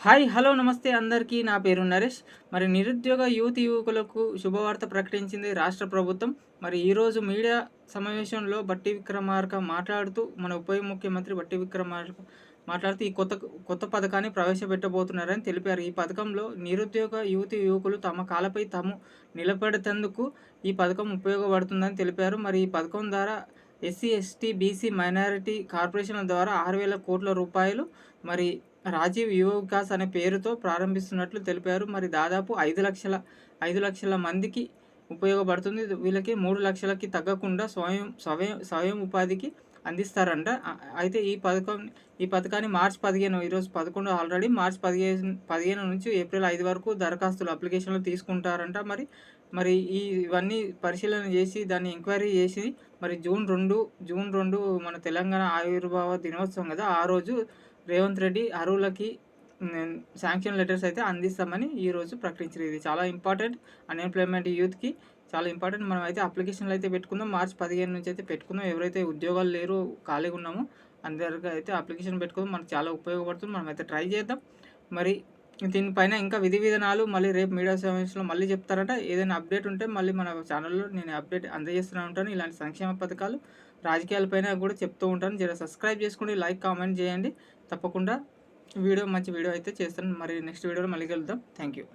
Hi hello నమస్తే అందరికీ. నా పేరు నరేష్. మరి నిరుద్యోగ యువతి యువకులకు శుభవార్త ప్రకటించింది రాష్ట్ర ప్రభుత్వం. మరి ఈరోజు మీడియా సమావేశంలో బట్టి విక్రమార్క మాట్లాడుతూ మన ఉప ముఖ్యమంత్రి బట్టి విక్రమార్క మాట్లాడుతూ ఈ కొత్త కొత్త పథకాన్ని ప్రవేశపెట్టబోతున్నారని తెలిపారు. ఈ పథకంలో నిరుద్యోగ యువతి యువకులు తమ కాలపై తాము నిలబెడతందుకు ఈ పథకం ఉపయోగపడుతుందని తెలిపారు. మరి ఈ పథకం ద్వారా ఎస్సీ ఎస్టీ బీసీ మైనారిటీ కార్పొరేషన్ల ద్వారా ఆరు వేల కోట్ల రూపాయలు మరి రాజీవ్ యువ వికాస్ అనే పేరుతో ప్రారంభిస్తున్నట్లు తెలిపారు. మరి దాదాపు ఐదు లక్షల ఐదు లక్షల మందికి ఉపయోగపడుతుంది. వీళ్ళకి మూడు లక్షలకి తగ్గకుండా స్వయం స్వయం స్వయం ఉపాధికి అందిస్తారంట. అయితే ఈ పథకం ఈ పథకాన్ని మార్చ్ పదిహేను ఈరోజు పదకొండు ఆల్రెడీ మార్చ్ పదిహేను పదిహేను నుంచి ఏప్రిల్ ఐదు వరకు దరఖాస్తులు అప్లికేషన్లు తీసుకుంటారంట. మరి మరి ఈ ఇవన్నీ పరిశీలన చేసి దాన్ని ఎంక్వైరీ చేసి మరి జూన్ రెండు జూన్ రెండు మన తెలంగాణ ఆవిర్భావ దినోత్సవం కదా ఆ రోజు రేవంత్ రెడ్డి అరువులకి శాంక్షన్ లెటర్స్ అయితే అందిస్తామని ఈరోజు ప్రకటించారు. ఇది చాలా ఇంపార్టెంట్ అన్ఎంప్లాయ్మెంట్ యూత్కి చాలా ఇంపార్టెంట్ మనం అయితే అప్లికేషన్లు అయితే పెట్టుకుందాం. మార్చ్ పదిహేను నుంచి అయితే పెట్టుకుందాం. ఎవరైతే ఉద్యోగాలు లేరు ఖాళీగా ఉన్నామో అందరికీ అయితే అప్లికేషన్ పెట్టుకుందాం. మనకు చాలా ఉపయోగపడుతుంది. మనం అయితే ట్రై చేద్దాం. మరి దీనిపైన ఇంకా విధి విధానాలు మళ్ళీ రేపు మీడియా సమావేశంలో మళ్ళీ చెప్తారట. ఏదైనా అప్డేట్ ఉంటే మళ్ళీ మన ఛానల్లో నేను అప్డేట్ అందజేస్తూనే ఉంటాను. ఇలాంటి సంక్షేమ పథకాలు రాజకీయాలపైన కూడా చెప్తూ ఉంటాను. జర సబ్స్క్రైబ్ చేసుకోండి లైక్ కామెంట్ చేయండి. తప్పకుండా వీడియో మంచి వీడియో అయితే చేస్తాను. మరి నెక్స్ట్ వీడియోలో మళ్ళీ కలుద్దాం. Thank you.